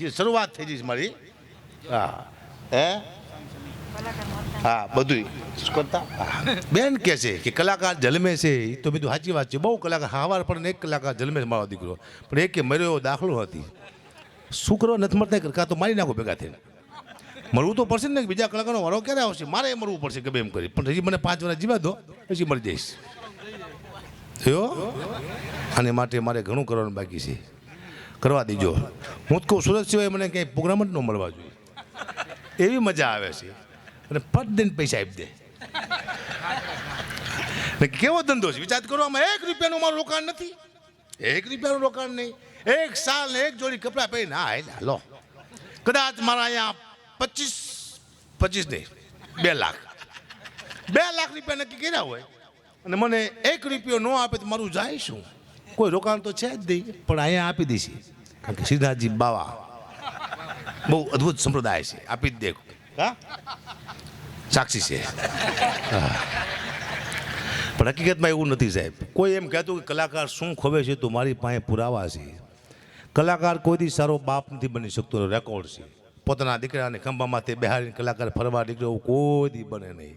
જે શરૂઆત થઈ જઈશ મારી. હા. હે? હા બધું કરતા? બેન કહે છે કે કલાકાર જન્મે છે એ તો બધું સાચી વાત છે. બહુ કલાકાર, હાવાર પણ એક કલાકાર જન્મે છે મારો દીકરો. પણ એક કે મર્યો, દાખલો હતી. શું કરવા નથી મળતા કાં તો મારી નાખો ભેગા થઈને. મરવું તો પડશે ને, બીજા કલાકારનો વારો ક્યારે આવશે? મારે મરવું પડશે ગમે એમ કરી. પણ હજી મને પાંચ વર્ષ જીવા દો, પછી મરી જઈશ. થયો? આને માટે મારે ઘણું કરવાનું બાકી છે. કરવા દીજો. હું તો કહું, સુરત સિવાય મને ક્યાંય પ્રોગ્રામ જ ન મળવા જોઈએ. એવી મજા આવે છે. અને ફટ દઈને પૈસા આપી દે. ને કેવો ધંધો છે? વિચાર કરો, આમાં એક રૂપિયાનું મારું રોકાણ નથી. એક રૂપિયાનું રોકાણ નહીં. એક સાલ એક જોડી કપડાં પહેરીને, હા એટલે લો. કદાચ મારા અહીંયા પચીસ પચીસ નહીં, બે લાખ. બે લાખ રૂપિયા નક્કી કર્યા હોય. અને મને એક રૂપિયો ન આપે તો મારું જાય શું? કોઈ રોકાણ તો છે જ નહીં, પણ અહીંયા આપી દઈશ કારણ કે શ્રીનાથજી બાવા બહુ અદ્ભુત સંપ્રદાય છે. આપી જ દે. હા? સાક્ષી છે. પણ હકીકતમાં એવું નથી સાહેબ. કોઈ એમ કહેતું કે કલાકાર શું ખોવે છે તો મારી પાસે પુરાવા છે. કલાકાર કોઈથી સારો બાપ નથી બની શકતો રેકોર્ડ છે. પોતાના દીકરાને ખંભામાંથી બહારીને કલાકાર ફરવા નીકળ્યો કોઈ દી બને નહીં.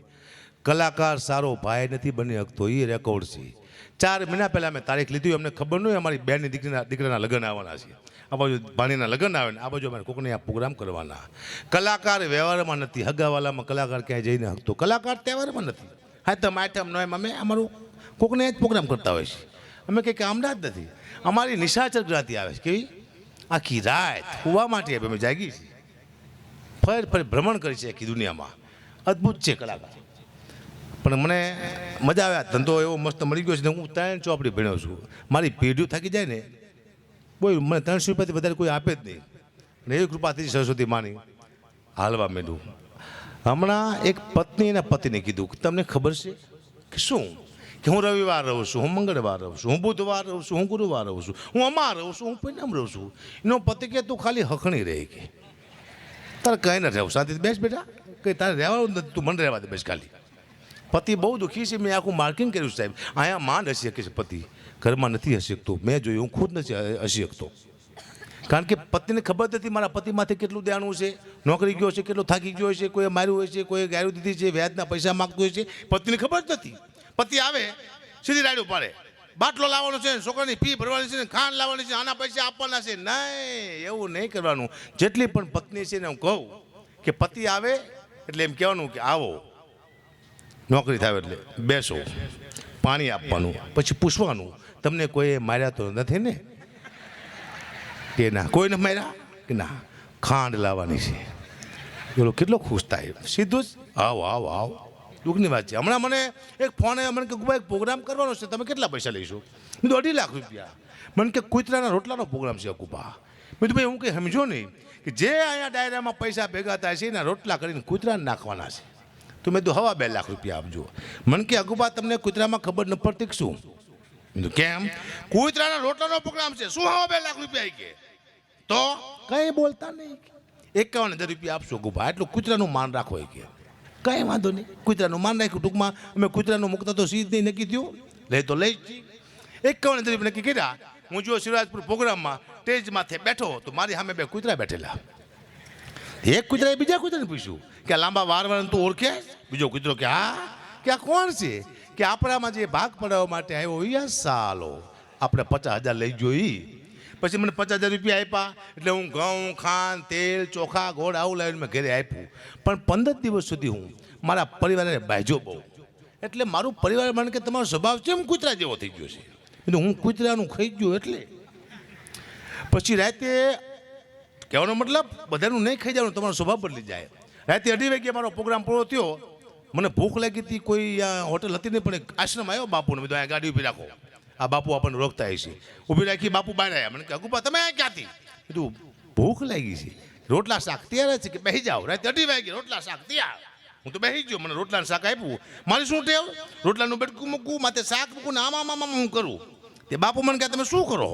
કલાકાર સારો ભાઈ નથી બની શકતો, એ રેકોર્ડ છે. ચાર મહિના પહેલાં અમે તારીખ લીધી અમને ખબર નહીં અમારી બેનની દીકરીના દીકરાના લગ્ન આવવાના છે. આ બાજુ ભાણીના લગ્ન આવે ને, આ બાજુ અમારે કોકને આ પ્રોગ્રામ કરવાના. કલાકાર વ્યવહારમાં નથી, હગાવાલામાં કલાકાર ક્યાંય જઈને હકતો કલાકાર તહેવારમાં નથી. હા તો આઈટમ નો એમ અમે અમારું કોકને જ પ્રોગ્રામ કરતા હોય છે. અમે કંઈક આમના જ નથી. અમારી નિશાચર જ્ઞાતિ આવે છે. કેવી? આખી રાત હોવા માટે અમે જાગી છીએ. ફરી ફરી ભ્રમણ કરી છે આખી દુનિયામાં. અદ્ભુત છે કલાકાર. પણ મને મજા આવે આ ધંધો એવો મસ્ત મળી ગયો છે ને હું ત્રણ ચોપડી ભણ્યો છું. મારી પેઢીઓ થાકી જાય ને, કોઈ મને ત્રણસો રૂપિયાથી વધારે કોઈ આપે જ નહીં. અને એવી કૃપાથી સરસ્વતી માની હાલવા માંડ્યું. હમણાં એક પત્ની એના પતિને કીધું કે તમને ખબર છે કે શું? કે હું રવિવાર રહું છું, હું મંગળવાર રહું છું, હું બુધવાર રહું છું, હું ગુરુવાર રહું છું, હું અમાર રહું છું, હું પરિણામ રહું છું. એનો પતિ કે તું ખાલી હખણી રહે કે. તારે કંઈ ન રહેવું, શાંતિથી બેસ બેટા. કંઈ તારે રહેવાનું નથી, તું મને રહેવા દે બેસ ખાલી. પતિ બહુ દુઃખી છે, મેં આખું માર્કિંગ કર્યું સાહેબ. અહીંયા માંડ હસી શકે છે પતિ. ઘરમાં નથી હસી શકતો. મેં જોયું, હું ખુદ નથી હસી શકતો. કારણ કે પતિને ખબર નથી મારા પતિમાંથી કેટલું દેવાનું છે, નોકરી ગયો છે, કેટલો થાકી ગયો છે કોઈ માર્યું હોય છે કોઈ ગાયું દીધી છે, વ્યાજના પૈસા માગતું હોય છે. પતિને ખબર નથી. પતિ આવે, સીધી રાડ્યું પાડે બાટલો લાવવાનો છે, છોકરાની ફી ભરવાની છે ને ખાંડ લાવવાની છે, આના પૈસા આપવાના છે. નહીં, એવું નહીં કરવાનું. જેટલી પણ પત્ની છે ને, હું કહું કે પતિ આવે, એટલે એમ કહેવાનું કે આવો. નોકરી થાય એટલે બેસો, પાણી આપવાનું, પછી પૂછવાનું, તમને કોઈએ માર્યા તો નથી ને? કે ના, કોઈને માર્યા? કે ના, ખાંડ લાવવાની છે. બોલો, કેટલો ખુશ થાય. સીધું જ, આવો આવો આવો. દુઃખની વાત છે. હમણાં મને એક ફોન આવ્યો મને કે ભાઈ પ્રોગ્રામ કરવાનો છે. તમે કેટલા પૈસા લઈશો? મેં અઢી લાખ રૂપિયા. મને કે, કૂતરાના રોટલાનો પ્રોગ્રામ છે અકુપા મેં તો ભાઈ, હું કંઈ સમજો નહીં કે જે અહીંયા ડાયરામાં પૈસા ભેગા થાય છે, એના રોટલા કરીને કૂતરાને નાખવાના છે. તો મેં તો હવા બે લાખ રૂપિયા આપજો. મને કે, અગુબા, તમને કૂતરામાં ખબર ન પડતી શું? કેમ? કૂતરાના રોટલાનો પ્રોગ્રામ છે. શું હવા બે લાખ રૂપિયા કે તો? કંઈ બોલતા નહીં. એકાવન હજાર રૂપિયા આપશો ગુભા એટલું કૂતરાનું માન રાખો કે કંઈ વાંધો નહીં. કૂતરાનું માન રાખ્યું ટૂંકમાં. અમે કૂતરાનું મુકતા તો સીધ નહીં નક્કી થયું. લઈ તો લઈ જ એકાવન હજાર રૂપિયા નક્કી કર્યા. હું જો શિવરાજપુર પ્રોગ્રામમાં સ્ટેજ માથે બેઠો, તો મારી સામે બે કૂતરા બેઠેલા. એક કૂતરાએ બીજા કૂતરાને પૂછ્યું કે આ લાંબા વાર તું ઓળખે? બીજો કૂતરો કે, હા. કે આ કોણ છે? કે આપણામાં જે ભાગ પડાવવા માટે આવ્યો યા સાલો. આપણે પચાસ હજાર લઈ જોઈ. પછી મને પચાસ હજાર રૂપિયા આપ્યા. એટલે હું ઘઉં, ખાંડ, તેલ, ચોખા, ગોળ આવું લાવીને મેં ઘરે આપ્યું. પણ પંદર દિવસ સુધી હું મારા પરિવારને બાજો બહુ. એટલે મારું પરિવાર મને કે તમારો સ્વભાવ કેમ કૂતરા જેવો થઈ ગયો છે? એટલે હું કૂતરાનું ખાઈ ગયો એટલે. પછી રાતે કહેવાનો મતલબ, બધાનું નહીં ખાઈ જવાનું, તમારો સ્વભાવ બદલી જાય. રાતે અઢી વાગ્યે મારો પ્રોગ્રામ પૂરો થયો. મને ભૂખ લાગી હતી, કોઈ હોટલ હતી નહીં, પણ આશ્રમ આવ્યો બાપુને, બધું આ ગાડી ઊભી રાખો. આ બાપુ આપણને રોકતા છે. ઊભી રાખી બાપુ બહાર આવ્યા. મને કે, અગુપા, તમે અહીંયા ક્યાંથી? કીધું, ભૂખ લાગી છે. રોટલા શાક તૈયાર છે કે બેસી જાઓ? રાતે અઢી વાગે રોટલા શાક તૈયાર. હું તો બેસી ગયો, મને રોટલાનું શાક આપ્યું. મારી શું ટેવ? રોટલાનું બેટકું મૂકું માથે શાક મૂકું ને આમ આમ હું કરું? તે બાપુ મને કહે, તમે શું કરો?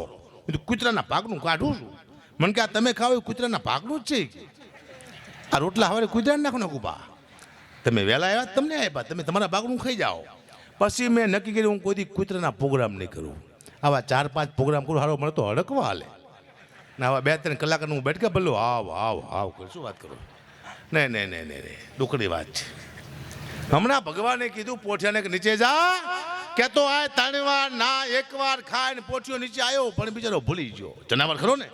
કીધું, કૂતરાના પાકનું કાઢું છું. મને કે આ તમે ખાવ એ કૂતરાના ભાગનું જ છે. આ રોટલા હવે કૂતરાને નાખો ને કુપા તમે વહેલા આવ્યા, તમને આપ્યા. તમે તમારા ભાગનું ખાઈ જાઓ. પછી મેં નક્કી કર્યું, હું કોઈ કૂતરાના પ્રોગ્રામ નહીં કરું. આવા ચાર પાંચ પ્રોગ્રામ કરું, હારો મળતો અડકવા હાલે. ના આવા બે ત્રણ કલાકનું હું બેઠ કે ભલો આવ આવ આવ શું વાત કરો? નહીં નહીં નહીં નહીં નહીં દુઃખની વાત છે. હમણાં ભગવાને કીધું, પોઠિયાને કે નીચે જા. કેતો આ ત્રણ વાર ના એક વાર ખાય ને પોઠિયો નીચે આવ્યો પણ બિચારો ભૂલી ગયો. જનાવર ખરો ને?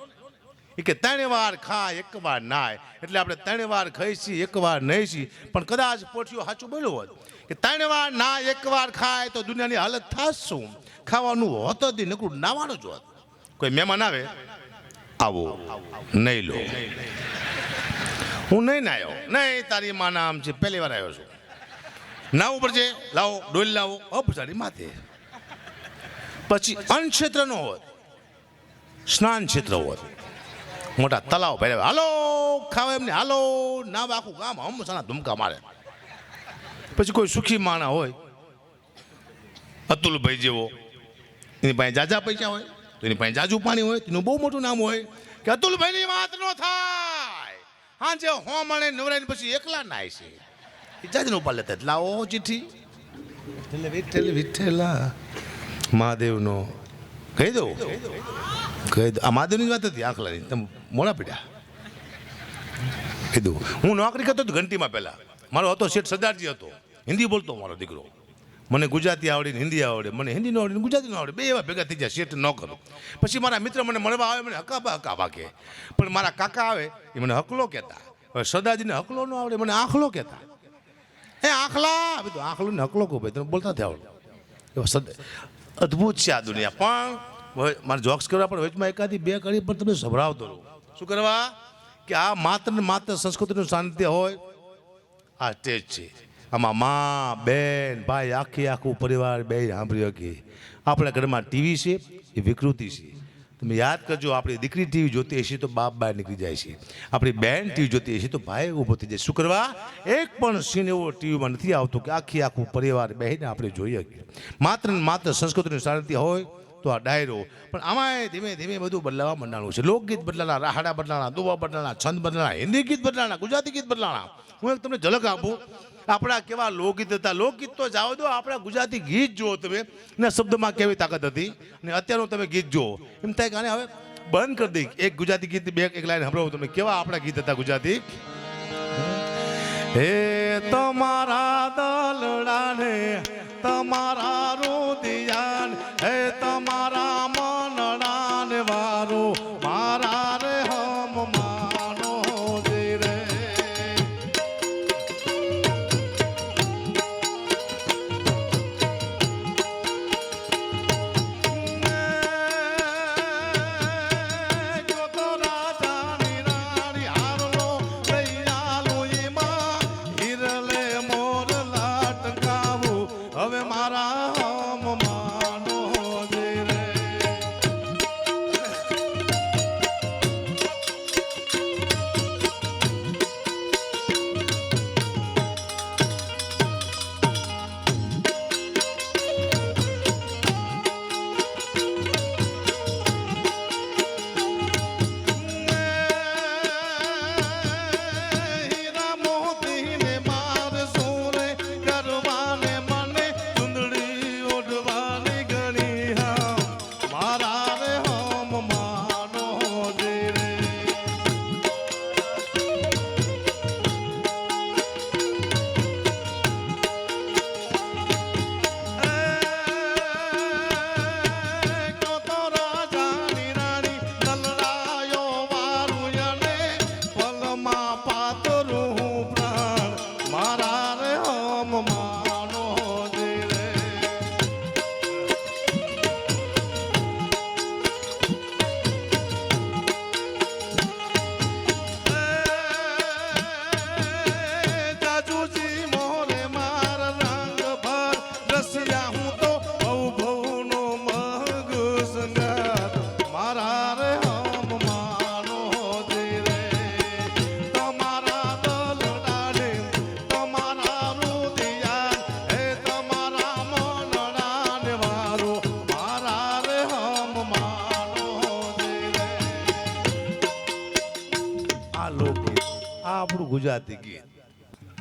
કે ત્રણ વાર ખાય, એક વાર નાય. એટલે આપણે ત્રણ વાર ખાઈશી એક વાર નહીં છીએ. પણ કદાચ પોઠિયો સાચું બોલ્યો હોત. કે ત્રણ વાર ના એક વાર ખાય તો દુનિયાની હાલત થાશ શું? ખાવાનું હોત જ નકરું નાવાનું જ હોત. કોઈ મહેમાન આવે? આવો. નહીં લો. હું નહીં નાયો. નહીં, તારી માં નામ છે, પહેલી વાર આવ્યો છું. નાવું પડશે લાવો, ડોલ લાવો. અપચારી માથે. પછી અન્ન ન હોત. સ્નાન ક્ષેત્ર હોત. મોટા તલાવ ભરે હાલો ખાવા એમને હાલો ના આખું ગામ હમસાના ધુમકા મારે. પછી કોઈ સુખી માણા હોય અતુલભાઈ જેવો એની પાસે જાજા પૈસા હોય તો એની પાસે જાજુ પાણી હોય તેનું બહુ મોટું નામ હોય કે અતુલભાઈની વાત ન થાય. હા જે હો મળે નવરાઈને પછી એકલા નાય છે. જાજને ઉપાડ લેતા લાવો ચિઠ્ઠી. વિઠ્ઠલ વિઠ્ઠલ વિઠ્ઠલા. મહાદેવનો. કહી દઉં. કહી આ મહાદેવની વાત હતી, આખલાની. તમે મોડા પીડ્યા. કીધું, હું નોકરી કરતો હતો ઘંટીમાં પહેલાં. મારો હતો શેઠ સરદારજી હતો. હિન્દી બોલતો મારો દીકરો. મને ગુજરાતી આવડે હિન્દી આવડે. મને હિન્દી ન આવડે ગુજરાતી ન આવડે. બે એવા ભેગા થઈ જાય શેઠ ન કરું. પછી મારા મિત્ર મને મળવા આવે, મને હકાબા હકાબા કે પણ મારા કાકા આવે, એ મને હકલો કહેતા. હવે સરદારજીને હકલો ન આવડે, મને આખલો કહેતા. હે આખલા! બધું આખલું ને હકલો કહું ભાઈ, તમે બોલતા થયા આવડે. અદ્ભુત છે આ દુનિયા. પણ મારે જોક્સ કરવા, પણ વચમાં એકાદી બે કરી પણ તમને સંભળાવતો રહો. શું કરવા? કે આ માત્ર ને માત્ર સંસ્કૃતિનું સાનિધ્ય હોય, આ સ્ટેજ છે. આમાં મા, બેન, ભાઈ, આખી આખું પરિવાર બે સાંભળી શકીએ આપણા ઘરમાં ટીવી છે, એ વિકૃતિ છે. તમે યાદ કરજો, આપણી દીકરી ટીવી જોતી હશે તો બાપ બહાર નીકળી જાય છે. આપણી બેન ટીવી જોતી હશે તો ભાઈ ઊભો થઈ જાય. શું કરવા? એક પણ સીન એવો ટીવીમાં નથી આવતો કે આખી આખું પરિવાર બેહીને આપણે જોઈ શકીએ. માત્ર ને માત્ર સંસ્કૃતિનું સાનિધ્ય હોય તો આ ડાયરો પણ આમાં ધીમે ધીમે બધું બદલાવા માંડવાનું છે. લોકગીત બદલાના, રાહડા બદલાના દુવા બદલાના છંદ બદલાના હિન્દી ગીત બદલાના ગુજરાતી ગીત બદલાના હું એક તમને ઝલક આપું. આપણા કેવા લોકગીત હતા. લોકગીત તો જાઓ દો આપણા ગુજરાતી ગીત જુઓ તમે. ને શબ્દમાં કેવી તાકાત હતી? અને અત્યારનું તમે ગીત જુઓ. એમ થાય કે હવે બંધ કરી દઈ. એક ગુજરાતી ગીત બે, એક લાઈન સંભળાવું તમે. કેવા આપણા ગીત હતા ગુજરાતી? હે તમારા દલડાને તમારા રુદિયાન હે તમારા mamãe. લોકગીત આ આપણું ગુજરાતી ગીત.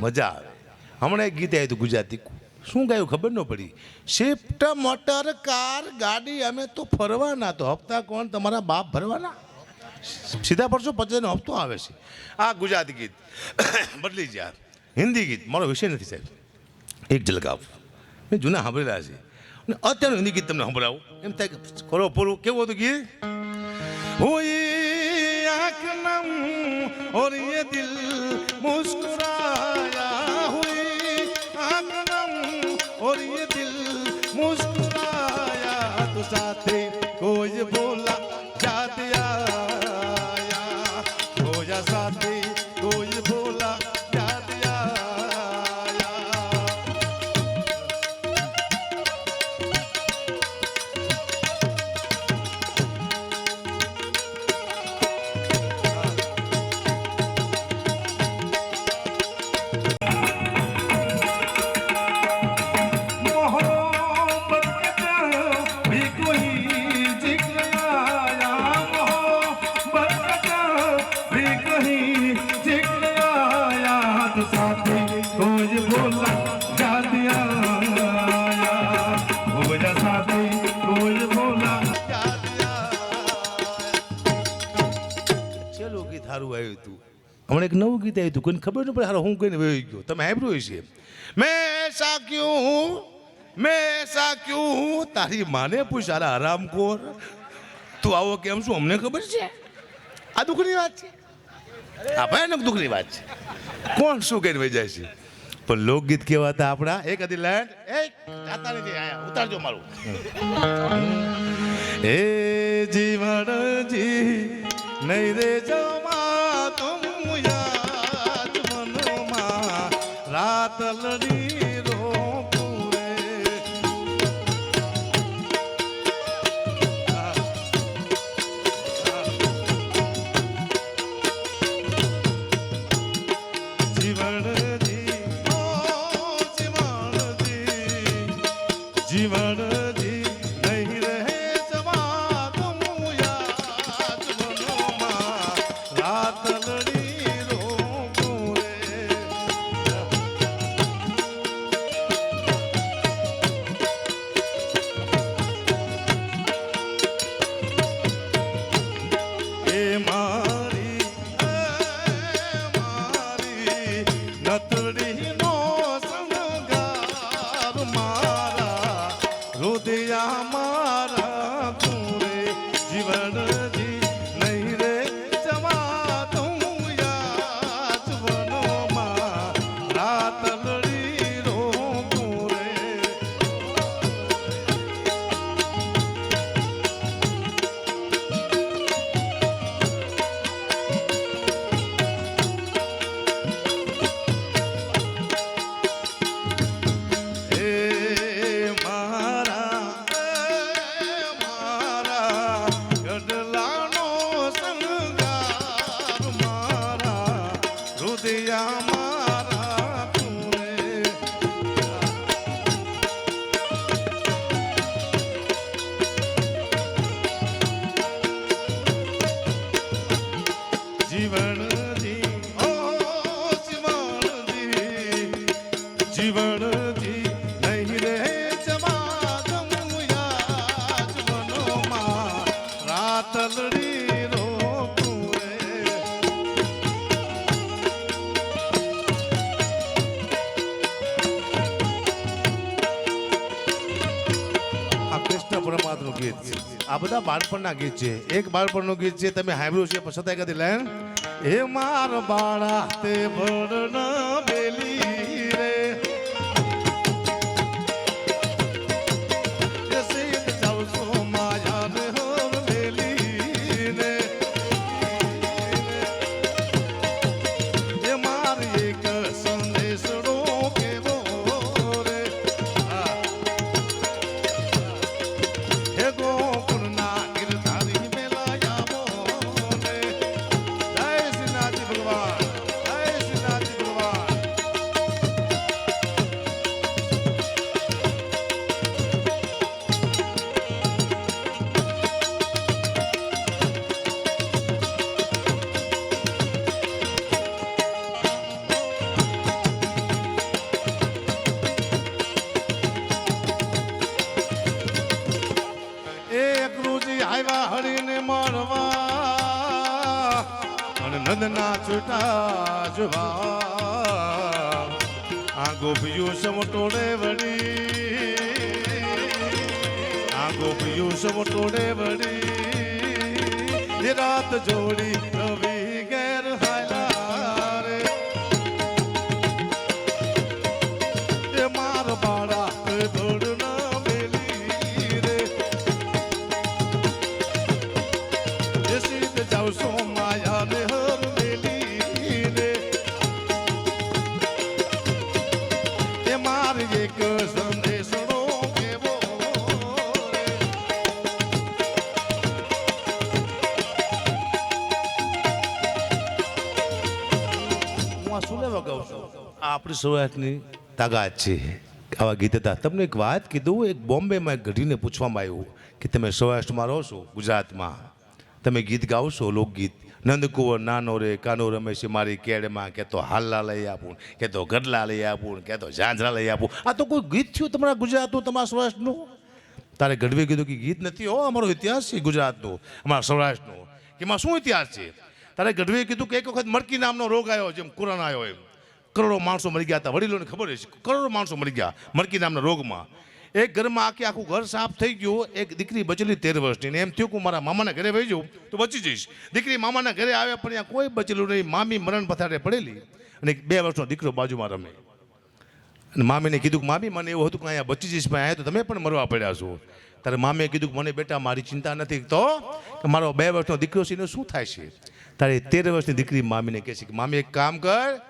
મજા આવે. હમણાં એક ગીત આવ્યું હતું ગુજરાતી. શું ગાયું ખબર ન પડી? શિફ્ટ મોટર કાર ગાડી અમે તો ફરવાના. તો હપ્તા કોણ? તમારા બાપ ભરવાના? સીધા પડશો પચાસનો હપ્તો આવે છે. આ ગુજરાતી ગીત. બદલી જાય હિન્દી ગીત. મારો વિષય નથી સાહેબ. એક ઝલક મેં જૂના સાંભળેલા છે. અને અત્યારનું હિન્દી ગીત તમને સંભળાવું. એમ થાય કરો પૂરું. કેવું હતું ગીત? हो ये आँख नम और ये दिल मुस्कुराया हुई आँख नम और ये दिल मुस्कुराया तो साथे कोई बोला याद आया खोया साथे નવું આવ્યું હતું કોઈને ખબર ન પડે હારો હું કહીને વહી ગયો. તમે સાંભળ્યું છે મેં એસા ક્યું હું મેં એસા ક્યું હું તારી માને પૂછ સારા હરામખોર તું આવો કેમ શું અમને ખબર છે? આ દુઃખની વાત છે. આ ભયાનક દુઃખની વાત છે. કોણ શું કહીને વહી જાય છે? પણ લોકગીત કેવા હતા આપણા. એક હતી લેન્ડ એક જાતા નથી. ઉતારજો મારું. એ જીવનજી નહીં રે જમા રાત બધા બાળપણના ગીત છે. એક બાળપણનું ગીત છે, તમે સાંભળ્યું છે પણ કદી લેન હે માર બાળા, તે ભરણ ભેગા હળીને મળવા પણ નંદના છૂટા જવા. આ ગોપિયું સમટોડે વળી, આ ગોપિયું સમટોડે વળી. રાત જોડી રવિ એ માર એક હું શું લેવા છું? આ આપણી સૌરાષ્ટ્રની તાકાત છે. આવા ગીત હતા. તમને એક વાત કીધું, એક બોમ્બેમાં એક ઘડીને પૂછવામાં આવ્યું કે તમે સૌરાષ્ટ્રમાં રહો છો, ગુજરાતમાં. તમે ગીત છો, લોકગીત. નંદકુંવર નાનો રે કાનો રમે છે મારી કેડમાં કે તો હાલ્લા લઈ આપું, કે તો ગડલા લઈ આપું, કે તો ઝાંઝરા લઈ આપું. આ તો કોઈ ગીત થયું તમારા ગુજરાતનું, તમારા સૌરાષ્ટ્રનું? તારે ગઢવે કીધું કે ગીત નથી હો, અમારો ઇતિહાસ છે ગુજરાતનો, અમારા સૌરાષ્ટ્રનો. કે એમાં શું ઇતિહાસ છે? તારે ગઢવે કીધું કે એક વખત મરકી નામનો રોગ આવ્યો, જેમ કોરોના આવ્યો એમ. કરોડો માણસો મરી ગયા હતા, વડીલોને ખબર છે કરોડો માણસો મરી ગયા મરકી નામના રોગમાં. એક ઘરમાં આખી આખું ઘર સાફ થઈ ગયું, એક દીકરી બચેલી તેર વર્ષની એમ થયું કે હું મારા મામાના ઘરે વહી જાઉં, તો બચી જઈશ. દીકરી મામાના ઘરે આવ્યા પણ ત્યાં કોઈ બચેલું નહીં. મામી મરણ પથારે પડેલી અને બે વર્ષનો દીકરો બાજુમાં રમે. અને મામીને કીધું કે મામી, મને એવું હતું કે અહીંયા બચી જઈશ, પણ અહીંયા તો તમે પણ મરવા પડ્યા છો. ત્યારે મામીએ કીધું કે મને બેટા, મારી ચિંતા નથી તો કે મારો બે વર્ષનો દીકરો છે શું થાય છે? તારે તેર વર્ષની દીકરી મામીને કહે છે કે, મામી, એક કામ કર,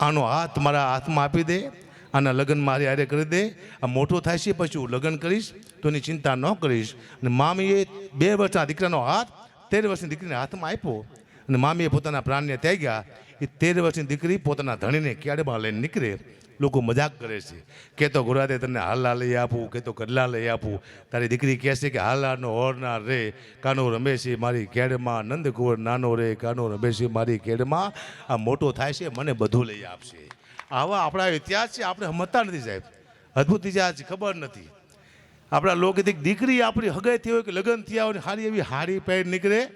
આનો હાથ મારા હાથમાં આપી દે આના લગ્ન મારી આરે કરી દે. આ મોટો થાય છે, પછી હું લગ્ન કરીશ, તો એની ચિંતા ન કરીશ. અને મામીએ બે વર્ષના દીકરાનો હાથ તેર વર્ષની દીકરીને હાથમાં આપ્યો. અને મામીએ પોતાના પ્રાણને ત્યાગ્યા. એ તેર વર્ષની દીકરી પોતાના ધણીને ક્યારેમાં લઈને નીકળે. લોકો મજાક કરે છે. કે તો ગુરાદે તને હાલા લઈ આપું, કે તો કડલા લઈ આપું. તારી દીકરી કહે છે કે હાલાનો હોરનાર રે, કાનો રમે છે મારી કેડમાં. નંદકુંવર નાનો રે, કાનો રમે છે મારી કેડમાં. આ મોટો થાય છે, મને બધું લઈ આપશે. આવા આપણા ઇતિહાસ છે, આપણે સમજતા નથી સાહેબ. અદ્ભુત ઇતિહાસ છે, ખબર નથી. આપણા લોકગીત દીકરી આપણી હગાઈ હોય કે લગ્ન થયા હોય સારી એવી હારી પહેર નીકળે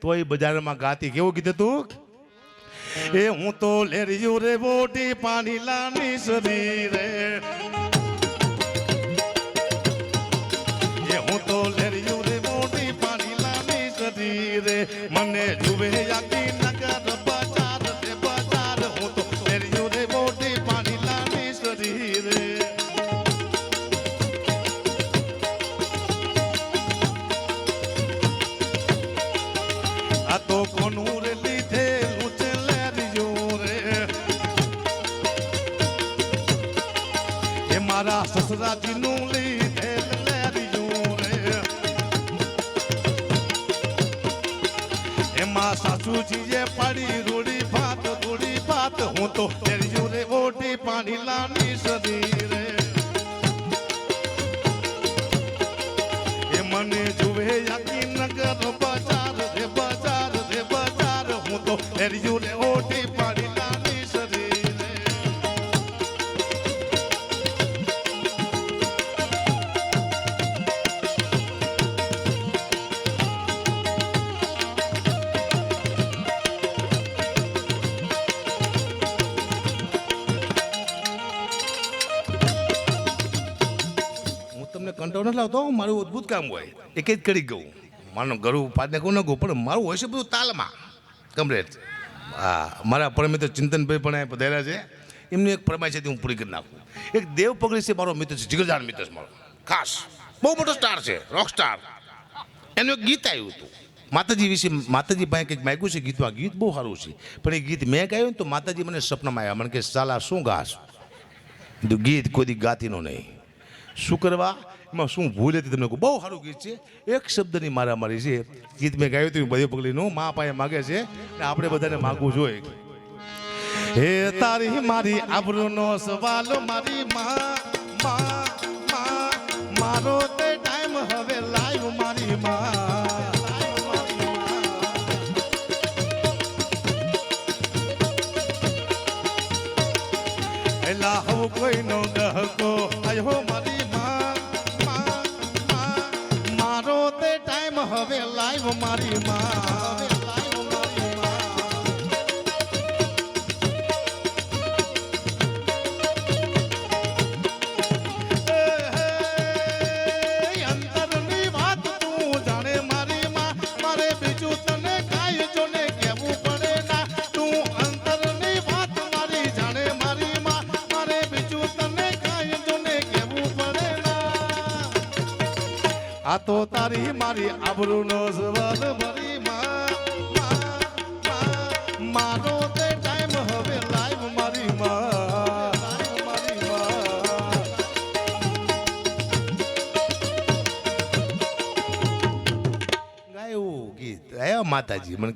તો એ બજારમાં ગાતી. કેવું કીધું તું? એ હું તો લેરિયું રે બોટી પાણી લાની સદી રે. એ હું તો લેરિયું રે બોટી પાણી લાની સદી રે. મને જુવે યાકી સસરાજીનું લીધેલ લેરિયું રે. એમાં સાસુજીએ પાડી રોડી હું તો લેરિયું રે ઓટી પાણી લાની સદી કંટ્રોલ નથી લાવતો મારું અદ્ભુત કામ હોય. એક જ કરી ગયું. મારું ગળું પાડને કહું ન કહું પણ મારું હોય છે બધું તાલમાં. કમ્પ્લેટ. હા, મારા પરમિત્ર ચિંતનભાઈ પણ પધાર્યા છે. એમની એક ફરમાઈ છે તે હું પૂરી કરી નાખું. એક દેવ પગડી છે મારો મિત્ર છે, જીગરદાર મિત્ર છે મારો. ખાસ. બહુ મોટો સ્ટાર છે રોક સ્ટાર એનું એક ગીત આવ્યું હતું. માતાજી વિશે, માતાજી પાસે કંઈક માગ્યું છે ગીતમાં ગીત બહુ સારું છે. પણ એ ગીત મેં ગાયું ને તો માતાજી મને સપનામાં આવ્યા. મને કે, સાલા, શું ગાશ? ગીત કોઈ દી ગાતીનો નહીં. શું કરવા? એમાં શું ભૂલ હતી તમને બહુ સારું ગીત છે. એક શબ્દની મારામારી છે. ગીત મેં ગાયું હતું, બધી પગલીનું. મા પાસે માગે છે ને આપણે બધાને માગવું જોઈએ. હે તારી મારી આબરૂનો સવાલ, મારી મા, માં મારો તે ટાઈમ હવે લાઈવ મારી માં. મારી આબરૂનો સવાલ ભરી. મારો તે ટાઈમ હવે લાઈવ મારી ગાયું ગીત માતાજી મને